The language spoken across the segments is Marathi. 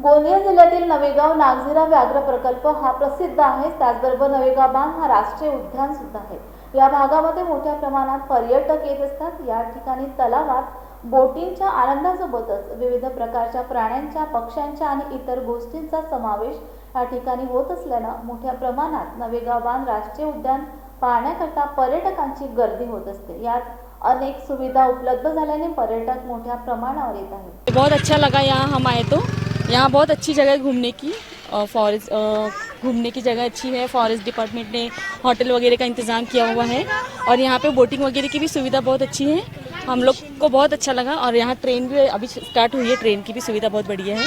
गोंदिया जिल्ह्यातील नवेगाव नागझिरा व्याघ्र प्रकल्प हा प्रसिद्ध आहे त्याचबरोबर नवेगाव बांध हा राष्ट्रीय उद्यान सुद्धा आहे. या भागामध्ये मोठ्या प्रमाणात पर्यटक येत असतात. या ठिकाणी तलावात बोटिंगच्या आनंदासोबतच विविध प्रकारच्या प्राण्यांच्या पक्ष्यांच्या आणि इतर गोष्टींचा समावेश या ठिकाणी होत असल्यानं मोठ्या प्रमाणात नवेगाव बांध राष्ट्रीय उद्यान पाहण्याकरता पर्यटकांची गर्दी होत असते. यात अनेक सुविधा उपलब्ध झाल्याने पर्यटक मोठ्या प्रमाणावर येत आहेत. बहुत अच्छा लगा यहाँ हम आए तो. यहाँ बहुत अच्छी जगह है घूमने की फॉरेस्ट घूमने की जगह अच्छी है। फॉरेस्ट डिपार्टमेंट ने होटल वगैरह का इंतज़ाम किया हुआ है और यहाँ पे बोटिंग वगैरह की भी सुविधा बहुत अच्छी है। हम लोग को बहुत अच्छा लगा और यहाँ ट्रेन भी अभी स्टार्ट हुई है ट्रेन की भी सुविधा बहुत बढ़िया है।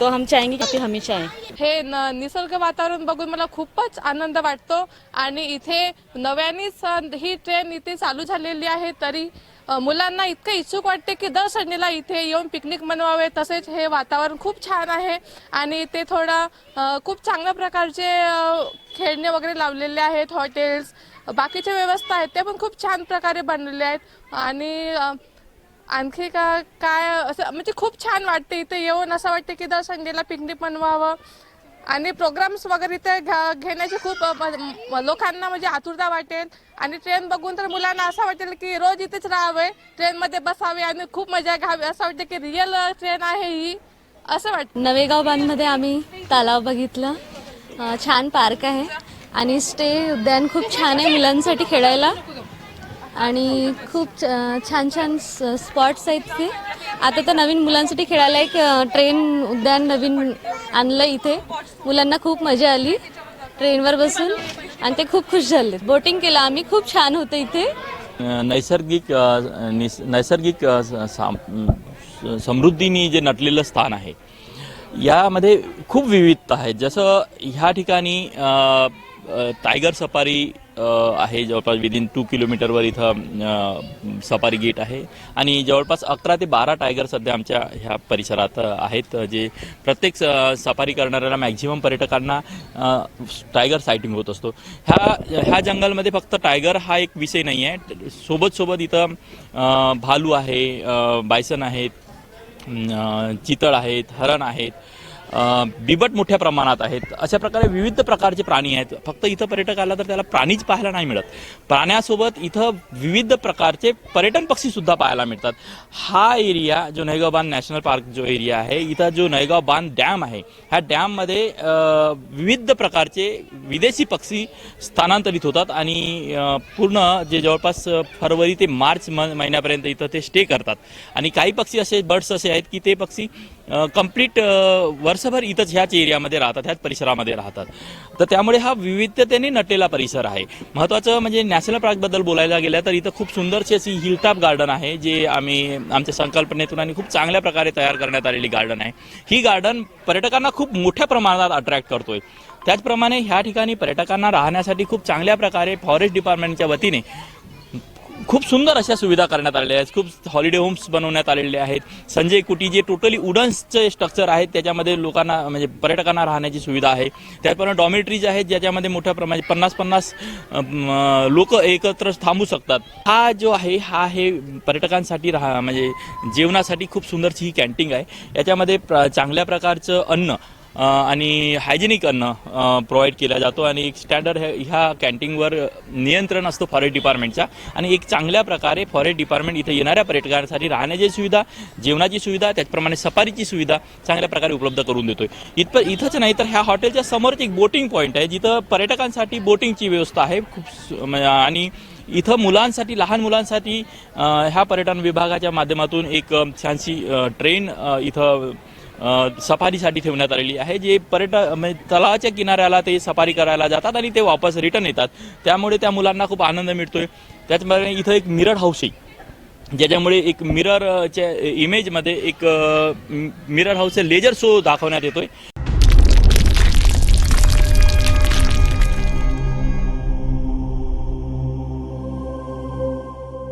तो हम चाहेंगे की हमेशा आहे हे न निसर्ग वातावरण बघून मला खूपच आनंद वाटतो आणि इथे नव्यानेच ही ट्रेन इथे चालू झालेली आहे तरी मुलांना इतकं इच्छुक वाटते की दर संडेला इथे येऊन पिकनिक मनवावे तसेच हे वातावरण खूप छान आहे आणि इथे थोडा खूप चांगल्या प्रकारचे खेळणे वगैरे लावलेले आहेत हॉटेल्स बाकीच्या व्यवस्था आहेत त्या पण खूप छान प्रकारे बनलेल्या आहेत आणि आणखी का काय असं म्हणजे खूप छान वाटते इथे येऊन. असं वाटते की दर संडेला पिकनिक बनवावं. आणि प्रोग्राम्स वगैरे इथे घ्या घेण्याची खूप म- लोकांना म्हणजे आतुरता वाटेल. आणि ट्रेन बघून तर मुलांना असं वाटेल की रोज इथेच राहावे. ट्रेनमध्ये बसावे आणि खूप मजा घ्यावी. असं वाटतं की रिअल ट्रेन आहे ही. असं वाटतं नवेगाव बांधमध्ये आम्ही तलाव बघितलं. छान पार्क आहे. आणि स्टे उद्यान खूप छान आहे मुलांसाठी खेळायला. आणि खूप छ- छान छान स्पॉट्स आहेत ते. आता तर नवीन मुलांसाठी खेळायला एक ट्रेन उद्यान नवीन आणलं इथे. मुलांना खूप मजा आली ट्रेनवर बसून. आणि ते खूप खुश झाले बोटिंग केलं. आम्ही खूप छान होतं इथे. नैसर्गिक निस नैसर्गिक स- साम- समृद्धीनी जे नटलेलं स्थान आहे यामध्ये खूप विविधता आहे. जसं ह्या ठिकाणी टायगर सफारी आहे जवळपास विदिन टू किलोमीटरवर इथं सफारी गेट आहे. आणि जवळपास अकरा ते बारा टायगर सध्या आमच्या ह्या परिसरात आहेत जे प्रत्येक स- सफारी करणाऱ्याला मॅक्झिमम पर्यटकांना टायगर सायटिंग होत असतो. ह्या ह्या जंगलमध्ये फक्त टायगर हा एक विषय नाही आहे सोबत सोबत इथं भालू आहे बायसन आहेत चितळ आहेत हरण आहेत. बिबट मोठ्या प्रमाणात आहेत. अशा प्रकारे विविध प्रकारचे प्राणी आहेत. फक्त इथं पर्यटक आला तर त्याला प्राणीच पाहायला नाही मिळत. प्राण्यासोबत इथं विविध प्रकारचे पर्यटन पक्षी सुद्धा पाहायला मिळतात. हा एरिया जो नयगाव बांध नॅशनल पार्क जो एरिया आहे इथं जो नयगाव बांध डॅम आहे ह्या डॅममध्ये विविध प्रकारचे विदेशी पक्षी स्थानांतरित होतात आणि पूर्ण जे जवळपास फरवरी ते मार्च म महिन्यापर्यंत इथं ते स्टे करतात. आणि काही पक्षी असे बर्ड्स असे आहेत की ते पक्षी कंप्लीट वर्षभर इथंच ह्याच एरियामध्ये राहतात ह्याच परिसरामध्ये राहतात. तर त्यामुळे हा विविधतेने नटलेला परिसर आहे. महत्त्वाचं म्हणजे नॅशनल पार्कबद्दल बोलायला गेलं तर इथं खूप सुंदरशी अशी हिलटॉप गार्डन आहे जे आम्ही आमच्या संकल्पनेतून आणि खूप चांगल्या प्रकारे तयार करण्यात आलेली गार्डन आहे. ही गार्डन पर्यटकांना खूप मोठ्या प्रमाणात अट्रॅक्ट करतोय. त्याचप्रमाणे ह्या ठिकाणी पर्यटकांना राहण्यासाठी खूप चांगल्या प्रकारे फॉरेस्ट डिपार्टमेंटच्या वतीने खूप सुंदर अशा सुविधा करण्यात आलेल्या आहेत. खूप हॉलिडे होम्स बनवण्यात आलेले आहेत. संजय कुटी जे टोटली उडन्सचे स्ट्रक्चर आहेत त्याच्यामध्ये लोकांना म्हणजे पर्यटकांना राहण्याची सुविधा आहे. त्याचप्रमाणे डॉमेट्रीज आहेत ज्याच्यामध्ये मोठ्या प्रमाणात पन्नास पन्नास लोक एकत्र थांबू शकतात. हा जो आहे हा आहे पर्यटकांसाठी राहा म्हणजे जेवणासाठी खूप सुंदरशी ही कॅन्टीन आहे. याच्यामध्ये प्र चांगल्या प्रकारचं अन्न आणि हायजेनिक अन्न प्रोव्हाइड केला जातो आणि एक स्टँडर्ड ह्या कॅन्टीनवर नियंत्रण असतो फॉरेस्ट डिपार्टमेंटचा आणि एक चांगल्या प्रकारे फॉरेस्ट डिपार्टमेंट इथे येणाऱ्या पर्यटकांसाठी राहण्याची सुविधा जेवणाची सुविधा त्याचप्रमाणे सफारीची सुविधा चांगल्या प्रकारे उपलब्ध करून देतोय. इथप इथंच नाही तर ह्या हॉटेलच्या समोरच एक बोटिंग पॉईंट आहे जिथं पर्यटकांसाठी बोटिंगची व्यवस्था आहे खूप आणि इथं मुलांसाठी लहान मुलांसाठी ह्या पर्यटन विभागाच्या माध्यमातून एक छानशी ट्रेन इथं सफारीसाठी ठेवण्यात आलेली आहे जे पर्यटक म्हणजे तलावाच्या किनाऱ्याला ते सफारी करायला जातात आणि ते वापस रिटर्न येतात. त्यामुळे त्या मुलांना खूप आनंद मिळतोय. त्याचप्रमाणे इथं एक मिरर हाऊस आहे. ज्याच्यामुळे एक मिररच्या इमेजमध्ये एक मिरर हाऊसचे लेजर शो दाखवण्यात येतोय.